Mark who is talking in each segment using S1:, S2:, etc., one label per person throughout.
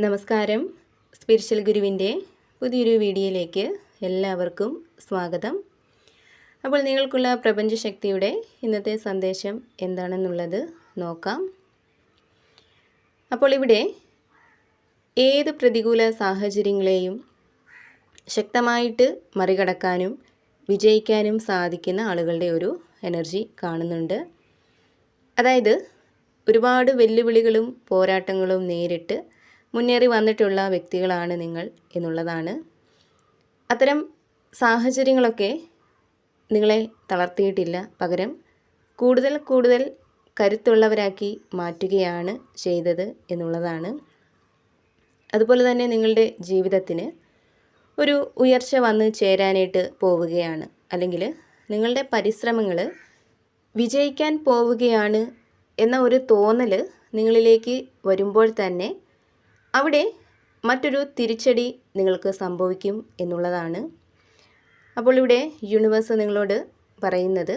S1: നമസ്കാരം. സ്പിരിച്വൽ ഗുരുവിന്റെ പുതിയൊരു വീഡിയോയിലേക്ക് എല്ലാവർക്കും സ്വാഗതം. അപ്പോൾ നിങ്ങൾക്കുള്ള പ്രപഞ്ചശക്തിയുടെ ഇന്നത്തെ സന്ദേശം എന്താണെന്നുള്ളത് നോക്കാം. അപ്പോൾ ഇവിടെ ഏത് പ്രതികൂല സാഹചര്യങ്ങളെയും ശക്തമായിട്ട് മറികടക്കാനും വിജയിക്കാനും സാധിക്കുന്ന ആളുകളുടെ ഒരു എനർജി കാണുന്നുണ്ട്. അതായത് ഒരുപാട് വെല്ലുവിളികളും പോരാട്ടങ്ങളും നേരിട്ട് മുന്നേറി വന്നിട്ടുള്ള വ്യക്തികളാണ് നിങ്ങൾ എന്നുള്ളതാണ്. അത്തരം സാഹചര്യങ്ങളൊക്കെ നിങ്ങളെ തളർത്തിയിട്ടില്ല. പകരം കൂടുതൽ കൂടുതൽ കരുത്തുള്ളവരാക്കി മാറ്റുകയാണ് ചെയ്തത് എന്നുള്ളതാണ്. അതുപോലെ തന്നെ നിങ്ങളുടെ ജീവിതത്തിന് ഒരു ഉയർച്ച വന്ന് ചേരാനായിട്ട് പോവുകയാണ്. അല്ലെങ്കിൽ നിങ്ങളുടെ പരിശ്രമങ്ങൾ വിജയിക്കാൻ പോവുകയാണ് എന്ന ഒരു തോന്നൽ നിങ്ങളിലേക്ക് വരുമ്പോൾ തന്നെ അവിടെ മറ്റൊരു തിരിച്ചടി നിങ്ങൾക്ക് സംഭവിക്കും എന്നുള്ളതാണ്. അപ്പോൾ ഇവിടെ യൂണിവേഴ്സ് നിങ്ങളോട് പറയുന്നത്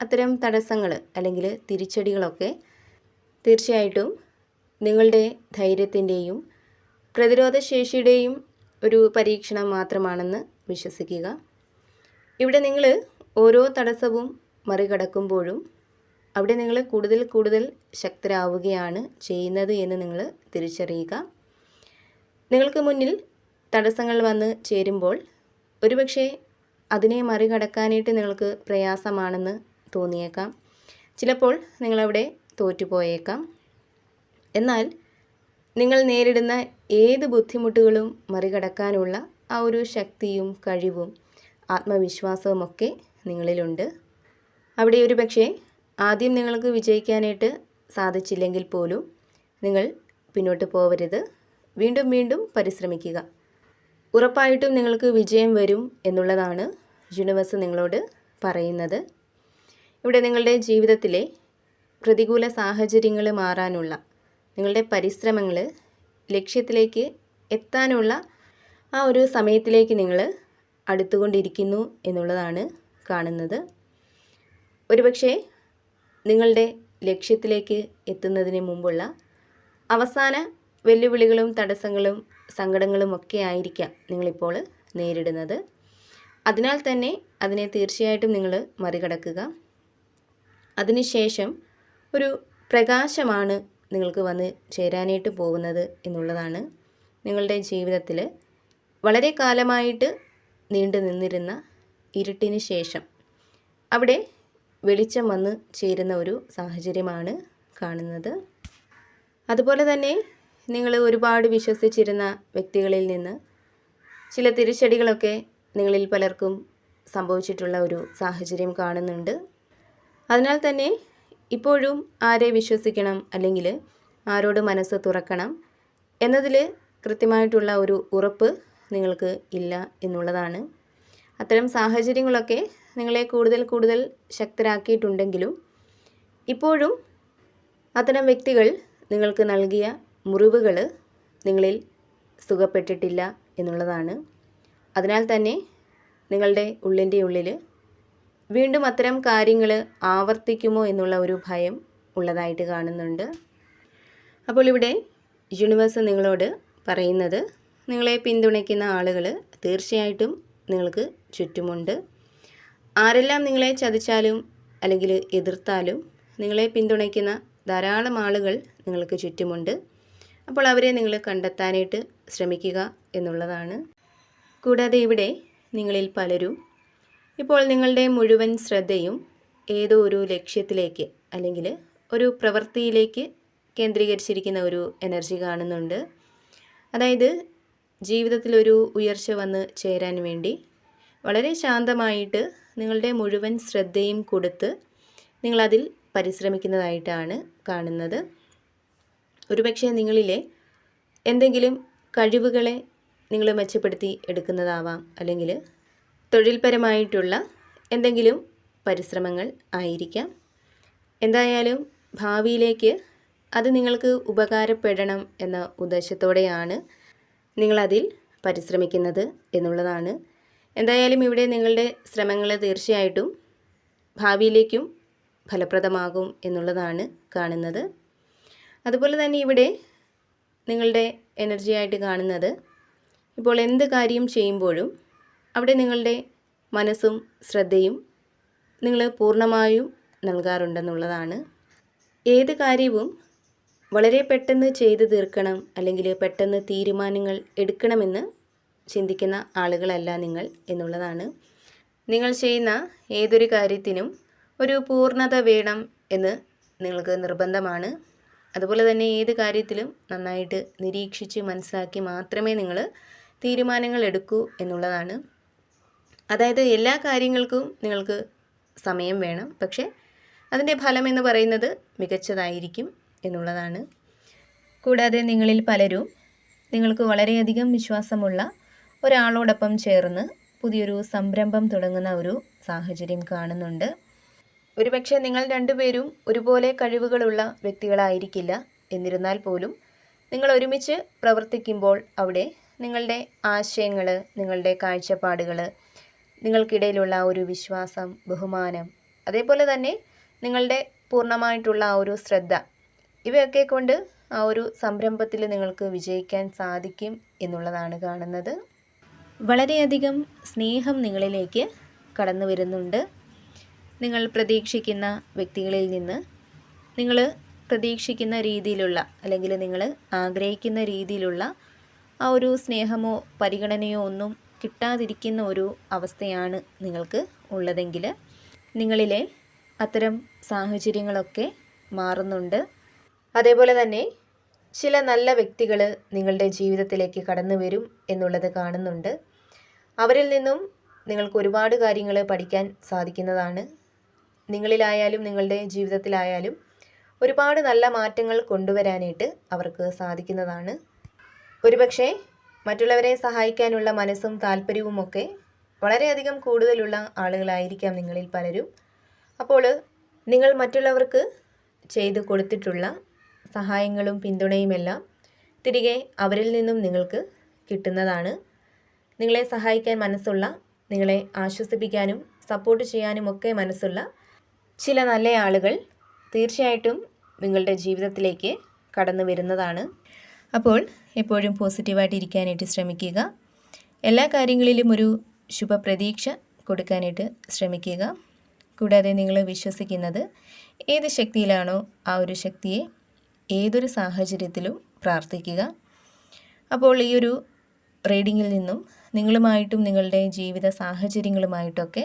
S1: അത്തരം തടസ്സങ്ങൾ അല്ലെങ്കിൽ തിരിച്ചടികളൊക്കെ തീർച്ചയായിട്ടും നിങ്ങളുടെ ധൈര്യത്തിന്റെയും പ്രതിരോധശേഷിയുടെയും ഒരു പരീക്ഷണം മാത്രമാണെന്ന് വിശ്വസിക്കുക. ഇവിടെ നിങ്ങൾ ഓരോ തടസ്സവും മറികടക്കുമ്പോഴും അവിടെ നിങ്ങൾ കൂടുതൽ കൂടുതൽ ശക്തരാവുകയാണ് ചെയ്യുന്നത് എന്ന് നിങ്ങൾ തിരിച്ചറിയുക. നിങ്ങൾക്ക് മുന്നിൽ തടസ്സങ്ങൾ വന്ന് ചേരുമ്പോൾ ഒരുപക്ഷെ അതിനെ മറികടക്കാനായിട്ട് നിങ്ങൾക്ക് പ്രയാസമാണെന്ന് തോന്നിയേക്കാം. ചിലപ്പോൾ നിങ്ങളവിടെ തോറ്റുപോയേക്കാം. എന്നാൽ നിങ്ങൾ നേരിടുന്ന ഏത് ബുദ്ധിമുട്ടുകളും മറികടക്കാനുള്ള ആ ഒരു ശക്തിയും കഴിവും ആത്മവിശ്വാസവുമൊക്കെ നിങ്ങളിലുണ്ട്. അവിടെ ഒരു പക്ഷേ ആദ്യം നിങ്ങൾക്ക് വിജയിക്കാനായിട്ട് സാധിച്ചില്ലെങ്കിൽ പോലും നിങ്ങൾ പിന്നോട്ട് പോവരുത്. വീണ്ടും വീണ്ടും പരിശ്രമിക്കുക. ഉറപ്പായിട്ടും നിങ്ങൾക്ക് വിജയം വരും എന്നുള്ളതാണ് യൂണിവേഴ്സ് നിങ്ങളോട് പറയുന്നത്. ഇവിടെ നിങ്ങളുടെ ജീവിതത്തിലെ പ്രതികൂല സാഹചര്യങ്ങൾ മാറാനുള്ള നിങ്ങളുടെ പരിശ്രമങ്ങൾ ലക്ഷ്യത്തിലേക്ക് എത്താനുള്ള ആ ഒരു സമയത്തിലേക്ക് നിങ്ങൾ അടുത്തുകൊണ്ടിരിക്കുന്നു എന്നുള്ളതാണ് കാണുന്നത്. ഒരുപക്ഷെ നിങ്ങളുടെ ലക്ഷ്യത്തിലേക്ക് എത്തുന്നതിന് മുമ്പുള്ള അവസാന വെല്ലുവിളികളും തടസ്സങ്ങളും സങ്കടങ്ങളും ഒക്കെ ആയിരിക്കാം നിങ്ങളിപ്പോൾ നേരിടുന്നത്. അതിനാൽ തന്നെ അതിനെ തീർച്ചയായിട്ടും നിങ്ങൾ മറികടക്കുക. അതിനുശേഷം ഒരു പ്രകാശമാണ് നിങ്ങൾക്ക് വന്ന് ചേരാനായിട്ട് പോകുന്നത് എന്നുള്ളതാണ് നിങ്ങളുടെ ജീവിതത്തിൽ വളരെ കാലമായിട്ട് നീണ്ടു നിന്നിരുന്ന ഇരുട്ടിന് ശേഷം. അവിടെ വെളിച്ചം വന്ന് ചേരുന്ന ഒരു സാഹചര്യമാണ് കാണുന്നത്. അതുപോലെ തന്നെ നിങ്ങൾ ഒരുപാട് വിശ്വസിച്ചിരുന്ന വ്യക്തികളിൽ നിന്ന് ചില തിരിച്ചടികളൊക്കെ നിങ്ങളിൽ പലർക്കും സംഭവിച്ചിട്ടുള്ള ഒരു സാഹചര്യം കാണുന്നുണ്ട്. അതിനാൽ തന്നെ ഇപ്പോഴും ആരെ വിശ്വസിക്കണം അല്ലെങ്കിൽ ആരോട് മനസ്സ് തുറക്കണം എന്നതിൽ കൃത്യമായിട്ടുള്ള ഒരു ഉറപ്പ് നിങ്ങൾക്ക് ഇല്ല എന്നുള്ളതാണ്. അത്തരം സാഹചര്യങ്ങളൊക്കെ നിങ്ങളെ കൂടുതൽ കൂടുതൽ ശക്തരാക്കിയിട്ടുണ്ടെങ്കിലും ഇപ്പോഴും അത്തരം വ്യക്തികൾ നിങ്ങൾക്ക് നൽകിയ മുറിവുകൾ നിങ്ങളിൽ സുഖപ്പെട്ടിട്ടില്ല എന്നുള്ളതാണ്. അതിനാൽ തന്നെ നിങ്ങളുടെ ഉള്ളിന്റെ ഉള്ളിൽ വീണ്ടും അത്തരം കാര്യങ്ങൾ ആവർത്തിക്കുമോ എന്നുള്ള ഒരു ഭയം ഉള്ളതായിട്ട് കാണുന്നുണ്ട്. അപ്പോൾ ഇവിടെ യൂണിവേഴ്സ് നിങ്ങളോട് പറയുന്നത് നിങ്ങളെ പിന്തുണയ്ക്കുന്ന ആളുകൾ തീർച്ചയായിട്ടും നിങ്ങൾക്ക് ചുറ്റുമുണ്ട്. ആരെല്ലാം നിങ്ങളെ ചതിച്ചാലും അല്ലെങ്കിൽ എതിർത്താലും നിങ്ങളെ പിന്തുണയ്ക്കുന്ന ധാരാളം ആളുകൾ നിങ്ങൾക്ക് ചുറ്റുമുണ്ട്. അപ്പോൾ അവരെ നിങ്ങൾ കണ്ടെത്താനായിട്ട് ശ്രമിക്കുക എന്നുള്ളതാണ്. കൂടാതെ ഇവിടെ നിങ്ങളിൽ പലരും ഇപ്പോൾ നിങ്ങളുടെ മുഴുവൻ ശ്രദ്ധയും ഏതോ ഒരു ലക്ഷ്യത്തിലേക്ക് അല്ലെങ്കിൽ ഒരു പ്രവൃത്തിയിലേക്ക് കേന്ദ്രീകരിച്ചിരിക്കുന്ന ഒരു എനർജി കാണുന്നുണ്ട്. അതായത് ജീവിതത്തിലൊരു ഉയർച്ച വന്ന് ചേരാൻ വേണ്ടി വളരെ ശാന്തമായിട്ട് നിങ്ങളുടെ മുഴുവൻ ശ്രദ്ധയും കൊടുത്ത് നിങ്ങളതിൽ പരിശ്രമിക്കുന്നതായിട്ടാണ് കാണുന്നത്. ഒരുപക്ഷെ നിങ്ങളിലെ എന്തെങ്കിലും കഴിവുകളെ നിങ്ങൾ മെച്ചപ്പെടുത്തി എടുക്കുന്നതാവാം. അല്ലെങ്കിൽ തൊഴിൽപരമായിട്ടുള്ള എന്തെങ്കിലും പരിശ്രമങ്ങൾ ആയിരിക്കാം. എന്തായാലും ഭാവിയിലേക്ക് അത് നിങ്ങൾക്ക് ഉപകാരപ്പെടണം എന്ന ഉദ്ദേശത്തോടെയാണ് നിങ്ങളതിൽ പരിശ്രമിക്കുന്നത് എന്നുള്ളതാണ്. എന്തായാലും ഇവിടെ നിങ്ങളുടെ ശ്രമങ്ങൾ തീർച്ചയായിട്ടും ഭാവിയിലേക്കും ഫലപ്രദമാകും എന്നുള്ളതാണ് കാണുന്നത്. അതുപോലെ തന്നെ ഇവിടെ നിങ്ങളുടെ എനർജി ആയിട്ട് കാണുന്നത് ഇപ്പോൾ എന്ത് കാര്യം ചെയ്യുമ്പോഴും അവിടെ നിങ്ങളുടെ മനസ്സും ശ്രദ്ധയും നിങ്ങൾ പൂർണമായും നൽകാറുണ്ടെന്നുള്ളതാണ്. ഏത് കാര്യവും വളരെ പെട്ടെന്ന് ചെയ്തു തീർക്കണം അല്ലെങ്കിൽ പെട്ടെന്ന് തീരുമാനങ്ങൾ എടുക്കണമെന്ന് ചിന്തിക്കുന്ന ആളുകളല്ല നിങ്ങൾ എന്നുള്ളതാണ്. നിങ്ങൾ ചെയ്യുന്ന ഏതൊരു കാര്യത്തിനും ഒരു പൂർണത വേണം എന്ന് നിങ്ങൾക്ക് നിർബന്ധമാണ്. അതുപോലെ തന്നെ ഏത് കാര്യത്തിലും നന്നായിട്ട് നിരീക്ഷിച്ച് മനസ്സിലാക്കി മാത്രമേ നിങ്ങൾ തീരുമാനങ്ങൾ എടുക്കൂ എന്നുള്ളതാണ്. അതായത് എല്ലാ കാര്യങ്ങൾക്കും നിങ്ങൾക്ക് സമയം വേണം. പക്ഷേ അതിന്റെ ഫലം എന്ന് പറയുന്നത് മികച്ചതായിരിക്കും എന്നുള്ളതാണ്. കൂടാതെ നിങ്ങളിൽ പലരും നിങ്ങൾക്ക് വളരെയധികം വിശ്വാസമുള്ള ഒരാളോടൊപ്പം ചേർന്ന് പുതിയൊരു സംരംഭം തുടങ്ങുന്ന ഒരു സാഹചര്യം കാണുന്നുണ്ട്. ഒരുപക്ഷെ നിങ്ങൾ രണ്ടുപേരും ഒരുപോലെ കഴിവുകളുള്ള വ്യക്തികളായിരിക്കില്ല. എന്നിരുന്നാൽ പോലും നിങ്ങൾ ഒരുമിച്ച് പ്രവർത്തിക്കുമ്പോൾ അവിടെ നിങ്ങളുടെ ആശയങ്ങൾ നിങ്ങളുടെ കാഴ്ചപ്പാടുകൾ നിങ്ങൾക്കിടയിലുള്ള ഒരു വിശ്വാസം ബഹുമാനം അതേപോലെ തന്നെ നിങ്ങളുടെ പൂർണമായിട്ടുള്ള ആ ഒരു ശ്രദ്ധ ഇവയൊക്കെ കൊണ്ട് ആ ഒരു സംരംഭത്തിൽ നിങ്ങൾക്ക് വിജയിക്കാൻ സാധിക്കും എന്നുള്ളതാണ് കാണുന്നത്. വളരെയധികം സ്നേഹം നിങ്ങളിലേക്ക് കടന്നു വരുന്നുണ്ട് നിങ്ങൾ പ്രതീക്ഷിക്കുന്ന വ്യക്തികളിൽ നിന്ന് നിങ്ങൾ പ്രതീക്ഷിക്കുന്ന രീതിയിലുള്ള അല്ലെങ്കിൽ നിങ്ങൾ ആഗ്രഹിക്കുന്ന രീതിയിലുള്ള ആ ഒരു സ്നേഹമോ പരിഗണനയോ ഒന്നും കിട്ടാതിരിക്കുന്ന ഒരു അവസ്ഥയാണ് നിങ്ങൾക്ക് ഉള്ളതെങ്കിൽ നിങ്ങളിലെ അത്തരം സാഹചര്യങ്ങളൊക്കെ മാറുന്നുണ്ട്. അതേപോലെ തന്നെ ചില നല്ല വ്യക്തികൾ നിങ്ങളുടെ ജീവിതത്തിലേക്ക് കടന്നു വരും എന്നുള്ളത് കാണുന്നുണ്ട്. അവരിൽ നിന്നും നിങ്ങൾക്ക് ഒരുപാട് കാര്യങ്ങൾ പഠിക്കാൻ സാധിക്കുന്നതാണ്. നിങ്ങളിലായാലും നിങ്ങളുടെ ജീവിതത്തിലായാലും ഒരുപാട് നല്ല മാറ്റങ്ങൾ കൊണ്ടുവരാനായിട്ട് അവർക്ക് സാധിക്കുന്നതാണ്. ഒരുപക്ഷെ മറ്റുള്ളവരെ സഹായിക്കാനുള്ള മനസ്സും താല്പര്യവുമൊക്കെ വളരെയധികം കൂടുതലുള്ള ആളുകളായിരിക്കാം നിങ്ങളിൽ പലരും. അപ്പോൾ നിങ്ങൾ മറ്റുള്ളവർക്ക് ചെയ്തു കൊടുത്തിട്ടുള്ള സഹായങ്ങളും പിന്തുണയുമെല്ലാം തിരികെ അവരിൽ നിന്നും നിങ്ങൾക്ക് കിട്ടുന്നതാണ്. നിങ്ങളെ സഹായിക്കാൻ മനസ്സുള്ള നിങ്ങളെ ആശ്വസിപ്പിക്കാനും സപ്പോർട്ട് ചെയ്യാനുമൊക്കെ മനസ്സുള്ള ചില നല്ല ആളുകൾ തീർച്ചയായിട്ടും നിങ്ങളുടെ ജീവിതത്തിലേക്ക് കടന്നു വരുന്നതാണ്. അപ്പോൾ എപ്പോഴും പോസിറ്റീവായിട്ട് ഇരിക്കാനായിട്ട് ശ്രമിക്കുക. എല്ലാ കാര്യങ്ങളിലും ഒരു ശുഭപ്രതീക്ഷ കൊടുക്കാനായിട്ട് ശ്രമിക്കുക. കൂടാതെ നിങ്ങൾ വിശ്വസിക്കുന്നത് ഏത് ശക്തിയിലാണോ ആ ഒരു ശക്തിയെ ഏതൊരു സാഹചര്യത്തിലും പ്രാർത്ഥിക്കുക. അപ്പോൾ ഈ ഒരു റീഡിങ്ങിൽ നിന്നും നിങ്ങളുമായിട്ടും നിങ്ങളുടെ ജീവിത സാഹചര്യങ്ങളുമായിട്ടൊക്കെ